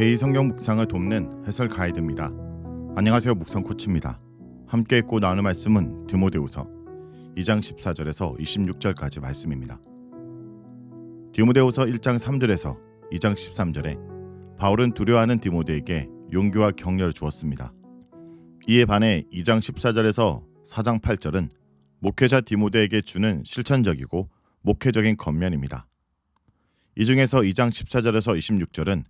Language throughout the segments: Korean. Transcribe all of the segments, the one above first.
베이 성경 묵상을 돕는 해설 가이드입니다. 안녕하세요. 묵상 코치입니다. 함께 읽고 나누는 말씀은 디모데후서 2장 14절에서 26절까지 말씀입니다. 디모데후서 1장 3절에서 2장 13절에 바울은 두려워하는 디모데에게 용기와 격려를 주었습니다. 이에 반해 2장 14절에서 4장 8절은 목회자 디모데에게 주는 실천적이고 목회적인 겉면입니다. 이 중에서 2장 14절에서 26절은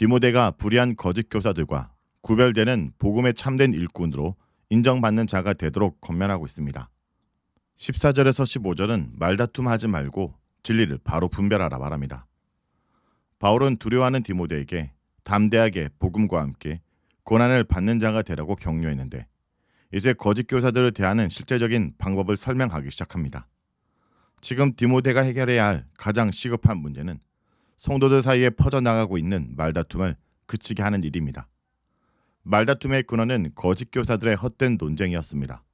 디모데가 불의한 거짓 교사들과 구별되는 복음에 참된 일꾼으로 인정받는 자가 되도록 권면하고 있습니다. 14절에서 15절은 말다툼하지 말고 진리를 바로 분별하라 말합니다. 바울은 두려워하는 디모데에게 담대하게 복음과 함께 고난을 받는 자가 되라고 격려했는데 이제 거짓 교사들을 대하는 실제적인 방법을 설명하기 시작합니다. 지금 디모데가 해결해야 할 가장 시급한 문제는 성도들 사이에 퍼져나가고 있는 말다툼을 그치게 하는 일입니다. 말다툼의 근원은 거짓 교사들의 헛된 논쟁이었습니다.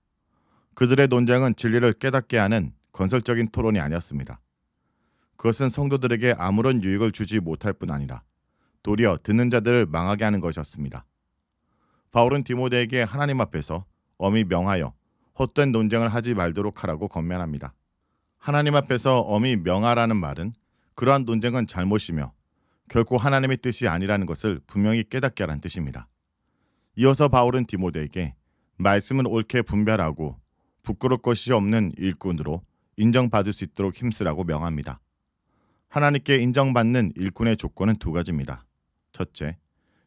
그들의 논쟁은 진리를 깨닫게 하는 건설적인 토론이 아니었습니다. 그것은 성도들에게 아무런 유익을 주지 못할 뿐 아니라 도리어 듣는 자들을 망하게 하는 것이었습니다. 바울은 디모데에게 하나님 앞에서 엄히 명하여 헛된 논쟁을 하지 말도록 하라고 권면합니다. 하나님 앞에서 엄히 명하라는 말은 그러한 논쟁은 잘못이며 결코 하나님의 뜻이 아니라는 것을 분명히 깨닫게 하라는 뜻입니다. 이어서 바울은 디모데에게 말씀은 옳게 분별하고 부끄러울 것이 없는 일꾼으로 인정받을 수 있도록 힘쓰라고 명합니다. 하나님께 인정받는 일꾼의 조건은 두 가지입니다. 첫째,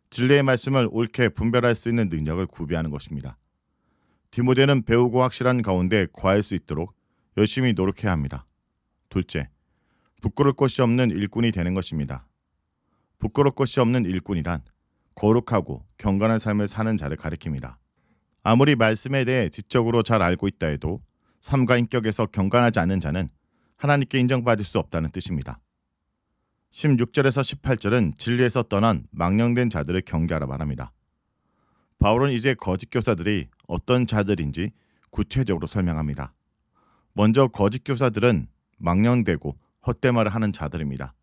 진리의 말씀을 옳게 분별할 수 있는 능력을 구비하는 것입니다. 디모데는 배우고 확실한 가운데 과할 수 있도록 열심히 노력해야 합니다. 둘째, 부끄러울 것이 없는 일꾼이 되는 것입니다. 부끄러울 것이 없는 일꾼이란 거룩하고 경건한 삶을 사는 자를 가리킵니다. 아무리 말씀에 대해 지적으로 잘 알고 있다 해도 삶과 인격에서 경건하지 않은 자는 하나님께 인정받을 수 없다는 뜻입니다. 16절에서 18절은 진리에서 떠난 망령된 자들을 경계하라 말합니다. 바울은 이제 거짓 교사들이 어떤 자들인지 구체적으로 설명합니다. 먼저 거짓 교사들은 망령되고 헛된 말을 하는 자들입니다.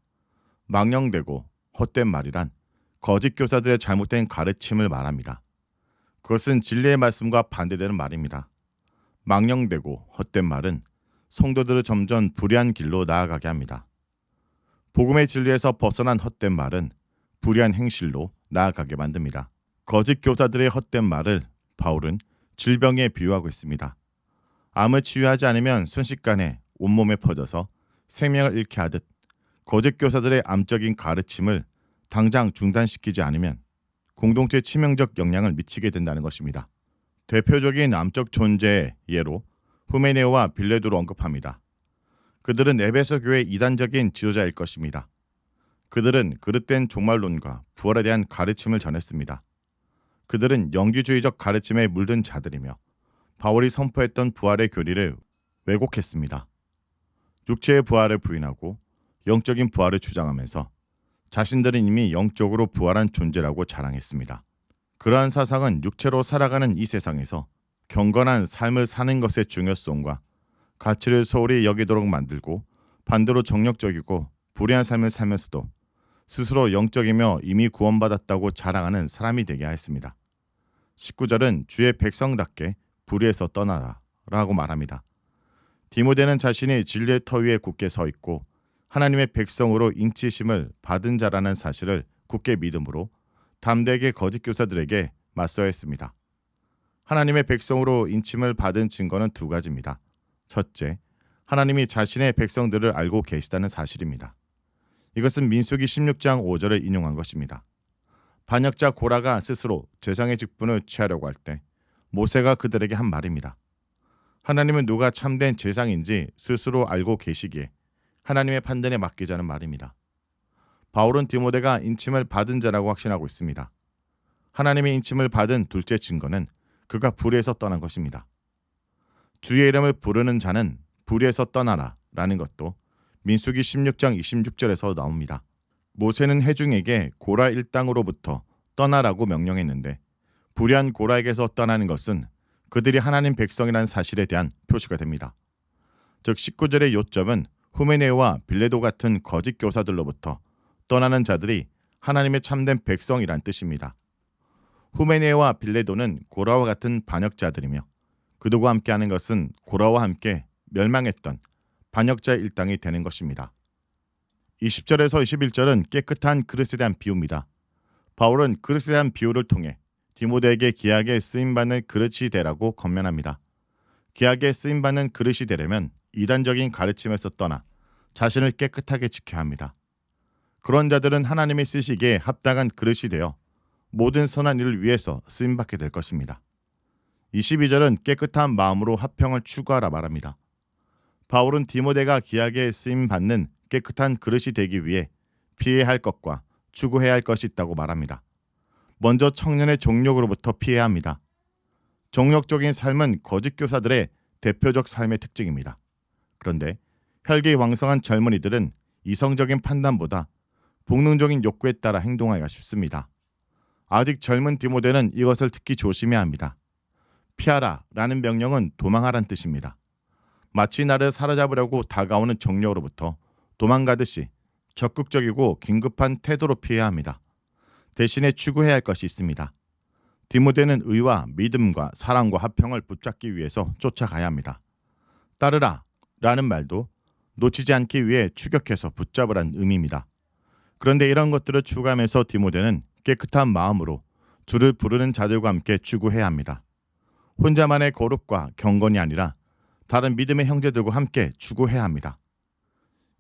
망령되고 헛된 말이란 거짓 교사들의 잘못된 가르침을 말합니다. 그것은 진리의 말씀과 반대되는 말입니다. 망령되고 헛된 말은 성도들을 점점 불의한 길로 나아가게 합니다. 복음의 진리에서 벗어난 헛된 말은 불의한 행실로 나아가게 만듭니다. 거짓 교사들의 헛된 말을 바울은 질병에 비유하고 있습니다. 암을 치유하지 않으면 순식간에 온몸에 퍼져서 생명을 잃게 하듯 거짓 교사들의 암적인 가르침을 당장 중단시키지 않으면 공동체 치명적 영향을 미치게 된다는 것입니다. 대표적인 암적 존재의 예로 후메네오와 빌레도를 언급합니다. 그들은 에베소 교회 이단적인 지도자일 것입니다. 그들은 그릇된 종말론과 부활에 대한 가르침을 전했습니다. 그들은 영기주의적 가르침에 물든 자들이며 바울이 선포했던 부활의 교리를 왜곡했습니다. 육체의 부활을 부인하고 영적인 부활을 주장하면서 자신들은 이미 영적으로 부활한 존재라고 자랑했습니다. 그러한 사상은 육체로 살아가는 이 세상에서 경건한 삶을 사는 것의 중요성과 가치를 소홀히 여기도록 만들고 반대로 정력적이고 불의한 삶을 살면서도 스스로 영적이며 이미 구원받았다고 자랑하는 사람이 되게 하였습니다. 19절은 주의 백성답게 불의에서 떠나라 라고 말합니다. 디모데는 자신이 진리의 터 위에 굳게 서 있고 하나님의 백성으로 인치심을 받은 자라는 사실을 굳게 믿음으로 담대하게 거짓 교사들에게 맞서야 했습니다. 하나님의 백성으로 인침을 받은 증거는 두 가지입니다. 첫째, 하나님이 자신의 백성들을 알고 계시다는 사실입니다. 이것은 민수기 16장 5절을 인용한 것입니다. 반역자 고라가 스스로 재상의 직분을 취하려고 할 때 모세가 그들에게 한 말입니다. 하나님은 누가 참된 재상인지 스스로 알고 계시기에 하나님의 판단에 맡기자는 말입니다. 바울은 디모데가 인침을 받은 자라고 확신하고 있습니다. 하나님의 인침을 받은 둘째 증거는 그가 불의에서 떠난 것입니다. 주의 이름을 부르는 자는 불의에서 떠나라 라는 것도 민수기 16장 26절에서 나옵니다. 모세는 해중에게 고라 일당으로부터 떠나라고 명령했는데 불의한 고라에게서 떠나는 것은 그들이 하나님 백성이라는 사실에 대한 표시가 됩니다. 즉 19절의 요점은 후메네오와 빌레도 같은 거짓 교사들로부터 떠나는 자들이 하나님의 참된 백성이란 뜻입니다. 후메네와 빌레도는 고라와 같은 반역자들이며 그들과 함께하는 것은 고라와 함께 멸망했던 반역자 일당이 되는 것입니다. 20절에서 21절은 깨끗한 그릇에 대한 비유입니다. 바울은 그릇에 대한 비유를 통해 디모데에게 기약에 쓰임받는 그릇이 되라고 건면합니다. 기약에 쓰임받는 그릇이 되려면 이단적인 가르침에서 떠나 자신을 깨끗하게 지켜야 합니다. 그런 자들은 하나님이 쓰시기에 합당한 그릇이 되어 모든 선한 일을 위해서 쓰임받게 될 것입니다. 22절은 깨끗한 마음으로 화평을 추구하라 말합니다. 바울은 디모데가 기약에 쓰임 받는 깨끗한 그릇이 되기 위해 피해야 할 것과 추구해야 할 것이 있다고 말합니다. 먼저 청년의 종력으로부터 피해야 합니다. 종력적인 삶은 거짓 교사들의 대표적 삶의 특징입니다. 그런데 혈기 왕성한 젊은이들은 이성적인 판단보다 본능적인 욕구에 따라 행동하기가 쉽습니다. 아직 젊은 디모데는 이것을 특히 조심해야 합니다. 피하라 라는 명령은 도망하란 뜻입니다. 마치 나를 사로잡으려고 다가오는 정력으로부터 도망가듯이 적극적이고 긴급한 태도로 피해야 합니다. 대신에 추구해야 할 것이 있습니다. 디모데는 의와 믿음과 사랑과 화평을 붙잡기 위해서 쫓아가야 합니다. 따르라 라는 말도 놓치지 않기 위해 추격해서 붙잡으란 의미입니다. 그런데 이런 것들을 추구하면서 디모데는 깨끗한 마음으로 주를 부르는 자들과 함께 추구해야 합니다. 혼자만의 거룩과 경건이 아니라 다른 믿음의 형제들과 함께 추구해야 합니다.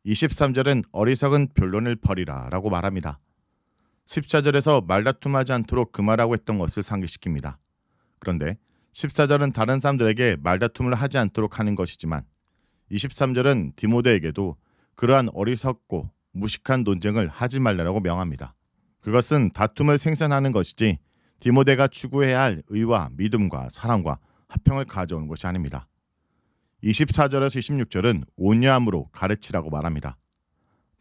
23절은 어리석은 변론을 버리라 라고 말합니다. 14절에서 말다툼하지 않도록 금하라고 했던 것을 상기시킵니다. 그런데 14절은 다른 사람들에게 말다툼을 하지 않도록 하는 것이지만 23절은 디모데에게도 그러한 어리석고 무식한 논쟁을 하지 말라고 명합니다. 그것은 다툼을 생산하는 것이지 디모데가 추구해야 할 의와 믿음과 사랑과 화평을 가져오는 것이 아닙니다. 24절에서 26절은 온유함으로 가르치라고 말합니다.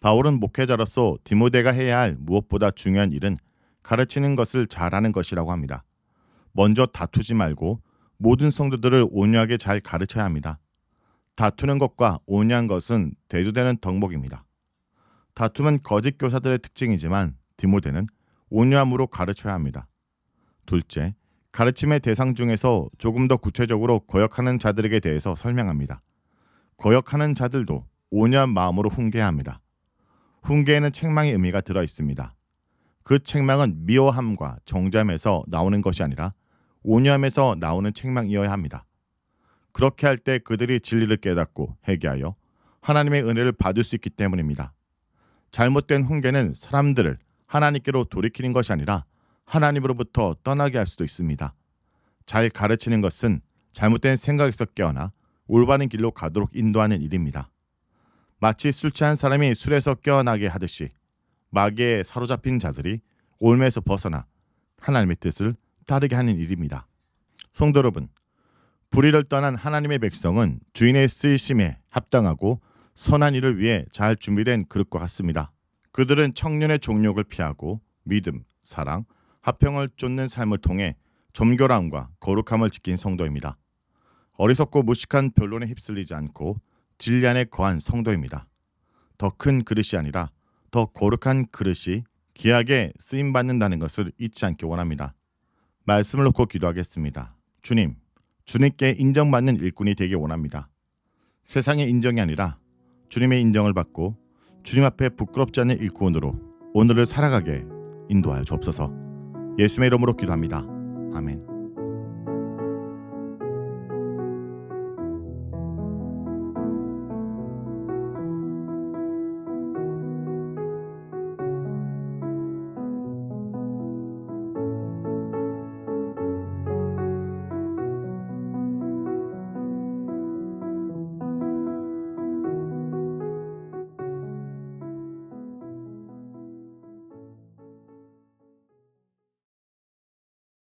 바울은 목회자로서 디모데가 해야 할 무엇보다 중요한 일은 가르치는 것을 잘하는 것이라고 합니다. 먼저 다투지 말고 모든 성도들을 온유하게 잘 가르쳐야 합니다. 다투는 것과 온유한 것은 대두되는 덕목입니다. 다툼은 거짓 교사들의 특징이지만 디모데는 온유함으로 가르쳐야 합니다. 둘째, 가르침의 대상 중에서 조금 더 구체적으로 거역하는 자들에게 대해서 설명합니다. 거역하는 자들도 온유한 마음으로 훈계해야 합니다. 훈계에는 책망의 의미가 들어 있습니다. 그 책망은 미워함과 정잠에서 나오는 것이 아니라 온유함에서 나오는 책망이어야 합니다. 그렇게 할 때 그들이 진리를 깨닫고 회개하여 하나님의 은혜를 받을 수 있기 때문입니다. 잘못된 훈계는 사람들을 하나님께로 돌이키는 것이 아니라 하나님으로부터 떠나게 할 수도 있습니다. 잘 가르치는 것은 잘못된 생각에서 깨어나 올바른 길로 가도록 인도하는 일입니다. 마치 술 취한 사람이 술에서 깨어나게 하듯이 마귀에 사로잡힌 자들이 올매에서 벗어나 하나님의 뜻을 따르게 하는 일입니다. 성도 여러분, 불의를 떠난 하나님의 백성은 주인의 쓰이심에 합당하고 선한 일을 위해 잘 준비된 그릇과 같습니다. 그들은 청년의 종욕을 피하고 믿음, 사랑, 화평을 쫓는 삶을 통해 점결함과 거룩함을 지킨 성도입니다. 어리석고 무식한 변론에 휩쓸리지 않고 진리 안에 거한 성도입니다. 더 큰 그릇이 아니라 더 거룩한 그릇이 귀하게 쓰임 받는다는 것을 잊지 않기 원합니다. 말씀을 놓고 기도하겠습니다. 주님, 주님께 인정받는 일꾼이 되기 원합니다. 세상의 인정이 아니라 주님의 인정을 받고 주님 앞에 부끄럽지 않은 일꾼으로 오늘을 살아가게 인도하여 주옵소서. 예수의 이름으로 기도합니다. 아멘.